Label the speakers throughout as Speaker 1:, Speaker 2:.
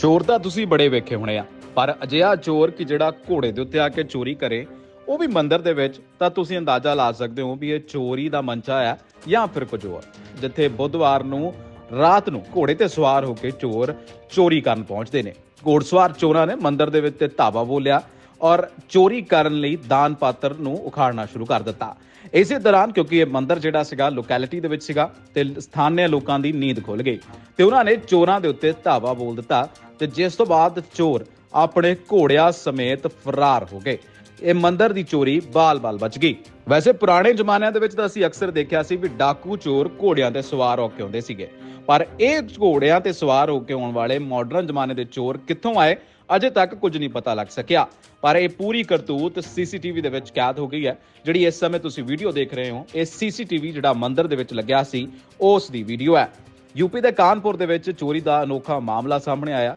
Speaker 1: ਚੋਰ ਤਾਂ ਤੁਸੀਂ ਬੜੇ ਵੇਖੇ ਹੋਣੇ ਆ, ਪਰ ਅਜਿਹਾ ਚੋਰ ਕਿ ਜਿਹੜਾ ਘੋੜੇ ਦੇ ਉੱਤੇ ਆ ਕੇ ਚੋਰੀ ਕਰੇ, ਉਹ ਵੀ ਮੰਦਿਰ ਦੇ ਵਿੱਚ, ਤਾਂ ਤੁਸੀਂ ਅੰਦਾਜ਼ਾ ਲਾ ਸਕਦੇ ਹੋ ਵੀ ਇਹ ਚੋਰੀ ਦਾ ਮੰਚਾ ਆ ਜਾਂ ਫਿਰ ਕੁਝ ਹੋਰ। ਜਿੱਥੇ ਬੁੱਧਵਾਰ ਨੂੰ, ਰਾਤ ਨੂੰ ਘੋੜੇ ਤੇ ਸਵਾਰ ਹੋ ਕੇ ਚੋਰ ਚੋਰੀ ਕਰਨ ਪਹੁੰਚਦੇ ਨੇ। ਘੋੜਸਵਾਰ ਚੋਰਾਂ ਨੇ ਮੰਦਿਰ ਦੇ ਵਿੱਚ ਤੇ ਧਾਵਾ ਬੋਲਿਆ ਔਰ ਚੋਰੀ ਕਰਨ ਲਈ ਦਾਨ ਪਾਤਰ ਨੂੰ ਉਖਾੜਨਾ ਸ਼ੁਰੂ ਕਰ ਦਿੱਤਾ। ਇਸੇ ਦੌਰਾਨ ਕਿਉਂਕਿ ਇਹ ਮੰਦਿਰ ਜਿਹੜਾ ਸੀਗਾ ਲੋਕੈਲਿਟੀ ਦੇ ਵਿੱਚ ਸੀਗਾ ਤੇ ਸਥਾਨਿਕ ਲੋਕਾਂ ਦੀ ਨੀਂਦ ਖੁੱਲ ਗਈ ਤੇ ਉਹਨਾਂ ਨੇ ਚੋਰਾਂ ਦੇ ਉੱਤੇ ਧਾਵਾ ਬੋਲ ਦਿੱਤਾ ਤੇ ਜਿਸ ਤੋਂ ਬਾਅਦ ਚੋਰ ਆਪਣੇ ਘੋੜਿਆਂ ਸਮੇਤ ਫਰਾਰ ਹੋ ਗਏ। ਇਹ ਮੰਦਰ ਦੀ ਚੋਰੀ ਬਾਲ-ਬਾਲ ਬਚ ਗਈ। ਵੈਸੇ ਪੁਰਾਣੇ ਜ਼ਮਾਨਿਆਂ ਦੇ ਵਿੱਚ ਤਾਂ ਅਸੀਂ ਅਕਸਰ ਦੇਖਿਆ ਸੀ ਵੀ ਡਾਕੂ ਚੋਰ ਘੋੜਿਆਂ ਤੇ ਸਵਾਰ ਹੋ ਕੇ ਆਉਂਦੇ ਸੀਗੇ। ਪਰ ਇਹ ਘੋੜਿਆਂ ਤੇ ਸਵਾਰ ਹੋ ਕੇ ਆਉਣ ਵਾਲੇ ਮਾਡਰਨ ਜ਼ਮਾਨੇ ਦੇ ਚੋਰ ਕਿੱਥੋਂ ਆਏ, ਅਜੇ ਤੱਕ ਕੁਝ ਨਹੀਂ ਪਤਾ ਲੱਗ ਸਕਿਆ। ਪਰ ਇਹ ਪੂਰੀ ਕਰਤੂਤ ਸੀਸੀਟੀਵੀ ਦੇ ਵਿੱਚ ਕੈਦ ਹੋ ਗਈ ਹੈ, ਜਿਹੜੀ ਇਸ ਸਮੇਂ ਤੁਸੀਂ ਵੀਡੀਓ ਦੇਖ ਰਹੇ ਹੋ। ਇਹ ਸੀਸੀਟੀਵੀ ਜਿਹੜਾ ਮੰਦਰ ਦੇ ਵਿੱਚ ਲੱਗਿਆ ਸੀ, ਉਸ ਦੀ ਵੀਡੀਓ ਹੈ। ਯੂਪੀ ਦੇ ਕਾਨਪੁਰ ਦੇ ਵਿੱਚ ਚੋਰੀ ਦਾ ਅਨੋਖਾ ਮਾਮਲਾ ਸਾਹਮਣੇ ਆਇਆ।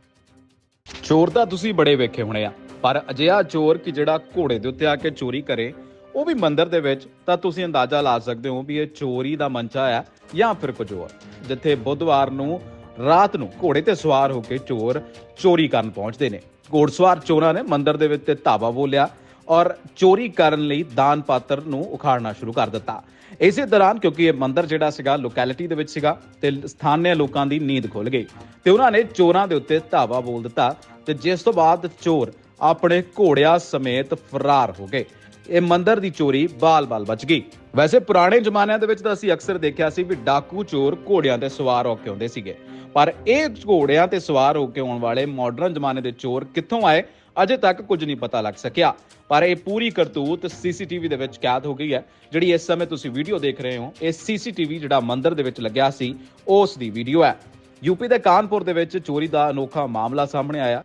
Speaker 1: ਚੋਰ ਤਾਂ ਤੁਸੀਂ ਬੜੇ ਵੇਖੇ ਹੋਣੇ ਆ, ਪਰ ਅਜਿਹਾ ਚੋਰ ਕਿ ਜਿਹੜਾ ਘੋੜੇ ਦੇ ਉੱਤੇ ਆ ਕੇ ਚੋਰੀ ਕਰੇ, ਉਹ ਵੀ ਮੰਦਰ ਦੇ ਵਿੱਚ, ਤਾਂ ਤੁਸੀਂ ਅੰਦਾਜ਼ਾ ਲਾ ਸਕਦੇ ਹੋ ਵੀ ਇਹ ਚੋਰੀ ਦਾ ਮੰਚਾ ਆ ਜਾਂ ਫਿਰ ਕੁਝ ਹੋਰ ਜਿੱਥੇ ਬੁੱਧਵਾਰ ਨੂੰ, ਰਾਤ ਨੂੰ ਘੋੜੇ ਤੇ ਸਵਾਰ ਹੋ ਕੇ ਚੋਰ ਚੋਰੀ ਕਰਨ ਪਹੁੰਚਦੇ ਨੇ। ਘੋੜਸਵਾਰ ਚੋਰਾਂ ਨੇ ਮੰਦਰ ਦੇ ਵਿੱਚ ਤੇ ਧਾਵਾ ਬੋਲਿਆ ਔਰ ਚੋਰੀ ਕਰਨ ਲਈ ਦਾਨ ਪਾਤਰ ਨੂੰ ਉਖਾੜਨਾ ਸ਼ੁਰੂ ਕਰ ਦਿੱਤਾ। ਇਸੇ ਦੌਰਾਨ ਕਿਉਂਕਿ ਇਹ ਮੰਦਿਰ ਜਿਹੜਾ ਸੀਗਾ ਲੋਕੈਲਿਟੀ ਦੇ ਵਿੱਚ ਸੀਗਾ, ਤੇ ਸਥਾਨਿਕ ਲੋਕਾਂ ਦੀ ਨੀਂਦ ਖੁੱਲ ਗਈ। ਤੇ ਉਹਨਾਂ ਨੇ ਚੋਰਾਂ ਦੇ ਉੱਤੇ ਧਾਵਾ ਬੋਲ ਦਿੱਤਾ ਤੇ ਜਿਸ ਤੋਂ ਬਾਅਦ ਚੋਰ ਆਪਣੇ ਘੋੜਿਆਂ ਸਮੇਤ ਫਰਾਰ ਹੋ ਗਏ। ਇਹ ਮੰਦਰ ਦੀ ਚੋਰੀ ਬਾਲ-ਬਾਲ ਬਚ ਗਈ। ਵੈਸੇ ਪੁਰਾਣੇ ਜ਼ਮਾਨਿਆਂ ਦੇ ਵਿੱਚ ਤਾਂ ਅਸੀਂ ਅਕਸਰ ਦੇਖਿਆ ਸੀ ਵੀ ਡਾਕੂ ਚੋਰ ਘੋੜਿਆਂ ਤੇ ਸਵਾਰ ਹੋ ਕੇ ਆਉਂਦੇ ਸੀਗੇ। ਪਰ ਇਹ ਘੋੜਿਆਂ ਤੇ ਸਵਾਰ ਹੋ ਕੇ ਆਉਣ ਵਾਲੇ ਮਾਡਰਨ ਜ਼ਮਾਨੇ ਦੇ ਚੋਰ ਕਿੱਥੋਂ ਆਏ, ਅਜੇ ਤੱਕ ਕੁਝ ਨਹੀਂ ਪਤਾ ਲੱਗ ਸਕਿਆ। ਪਰ ਇਹ ਪੂਰੀ ਕਰਤੂਤ ਸੀਸੀਟੀਵੀ ਦੇ ਵਿੱਚ ਕੈਦ ਹੋ ਗਈ ਹੈ, ਜਿਹੜੀ ਇਸ ਸਮੇਂ ਤੁਸੀਂ ਵੀਡੀਓ ਦੇਖ ਰਹੇ ਹੋ। ਇਹ ਸੀਸੀਟੀਵੀ ਜਿਹੜਾ ਮੰਦਰ ਦੇ ਵਿੱਚ ਲੱਗਿਆ ਸੀ, ਉਸ ਦੀ ਵੀਡੀਓ ਹੈ। ਯੂਪੀ ਦੇ ਕਾਨਪੁਰ ਦੇ ਵਿੱਚ ਚੋਰੀ ਦਾ ਅਨੋਖਾ ਮਾਮਲਾ ਸਾਹਮਣੇ ਆਇਆ।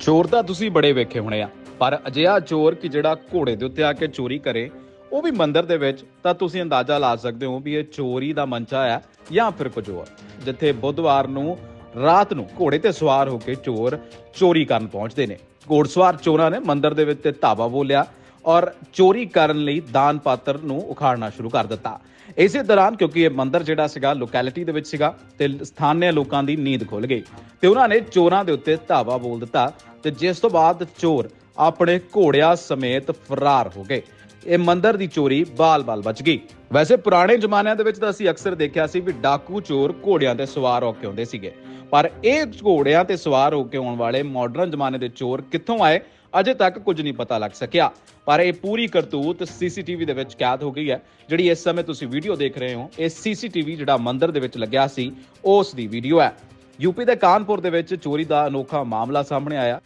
Speaker 1: ਚੋਰ ਤਾਂ ਤੁਸੀਂ ਬੜੇ ਵੇਖੇ ਹੋਣੇ ਆ। ਪਰ ਅਜਿਹਾ ਚੋਰ ਕਿ ਜਿਹੜਾ ਘੋੜੇ ਦੇ ਉੱਤੇ ਆ ਕੇ ਚੋਰੀ ਕਰੇ, ਉਹ ਵੀ ਮੰਦਿਰ ਦੇ ਵਿੱਚ, ਤਾਂ ਤੁਸੀਂ ਅੰਦਾਜ਼ਾ ਲਾ ਸਕਦੇ ਹੋ ਵੀ ਇਹ ਚੋਰੀ ਦਾ ਮੰਚਾ ਆ ਜਾਂ ਫਿਰ ਕੁਝ ਹੋਰ। ਜਿੱਥੇ ਬੁੱਧਵਾਰ ਨੂੰ, ਰਾਤ ਨੂੰ ਘੋੜੇ ਤੇ ਸਵਾਰ ਹੋ ਕੇ ਚੋਰ ਚੋਰੀ ਕਰਨ ਪਹੁੰਚਦੇ ਨੇ। ਘੋੜਸਵਾਰ ਚੋਰਾਂ ਨੇ ਮੰਦਿਰ ਦੇ ਵਿੱਚ ਤੇ ਧਾਵਾ ਬੋਲਿਆ ਔਰ ਚੋਰੀ ਕਰਨ ਲਈ ਦਾਨ ਪਾਤਰ ਨੂੰ ਉਖਾੜਨਾ ਸ਼ੁਰੂ ਕਰ ਦਿੱਤਾ। ਇਸੇ ਦੌਰਾਨ ਕਿਉਂਕਿ ਇਹ ਮੰਦਿਰ ਜਿਹੜਾ ਸੀਗਾ ਲੋਕੈਲਿਟੀ ਦੇ ਵਿੱਚ ਸੀਗਾ, ਤੇ ਸਥਾਨੀ ਲੋਕਾਂ ਦੀ ਨੀਂਦ ਖੁੱਲ ਗਈ। ਤੇ ਉਹਨਾਂ ਨੇ ਚੋਰਾਂ ਦੇ ਉੱਤੇ ਧਾਵਾ ਬੋਲ ਦਿੱਤਾ ਤੇ ਜਿਸ ਤੋਂ ਬਾਅਦ ਚੋਰ ਆਪਣੇ ਘੋੜਿਆਂ ਸਮੇਤ ਫਰਾਰ ਹੋ ਗਏ। ਇਹ ਮੰਦਰ ਦੀ ਚੋਰੀ ਬਾਲ-ਬਾਲ ਬਚ ਗਈ। ਵੈਸੇ ਪੁਰਾਣੇ ਜ਼ਮਾਨਿਆਂ ਦੇ ਵਿੱਚ ਤਾਂ ਅਸੀਂ ਅਕਸਰ ਦੇਖਿਆ ਸੀ ਵੀ ਡਾਕੂ ਚੋਰ ਘੋੜਿਆਂ ਤੇ ਸਵਾਰ ਹੋ ਕੇ ਆਉਂਦੇ ਸੀਗੇ। ਪਰ ਇਹ ਘੋੜਿਆਂ ਤੇ ਸਵਾਰ ਹੋ ਕੇ ਆਉਣ ਵਾਲੇ ਮਾਡਰਨ ਜ਼ਮਾਨੇ ਦੇ ਚੋਰ ਕਿੱਥੋਂ ਆਏ, ਅਜੇ ਤੱਕ ਕੁਝ ਨਹੀਂ ਪਤਾ ਲੱਗ ਸਕਿਆ। ਪਰ ਇਹ ਪੂਰੀ ਕਰਤੂਤ ਸੀਸੀਟੀਵੀ ਦੇ ਵਿੱਚ ਕੈਦ ਹੋ ਗਈ ਹੈ, ਜਿਹੜੀ ਇਸ ਸਮੇਂ ਤੁਸੀਂ ਵੀਡੀਓ ਦੇਖ ਰਹੇ ਹੋ। ਇਹ ਸੀਸੀਟੀਵੀ ਜਿਹੜਾ ਮੰਦਰ ਦੇ ਵਿੱਚ ਲੱਗਿਆ ਸੀ, ਉਸ ਦੀ ਵੀਡੀਓ ਹੈ। ਯੂਪੀ ਦੇ ਕਾਨਪੁਰ ਦੇ ਵਿੱਚ ਚੋਰੀ ਦਾ ਅਨੋਖਾ ਮਾਮਲਾ ਸਾਹਮਣੇ ਆਇਆ।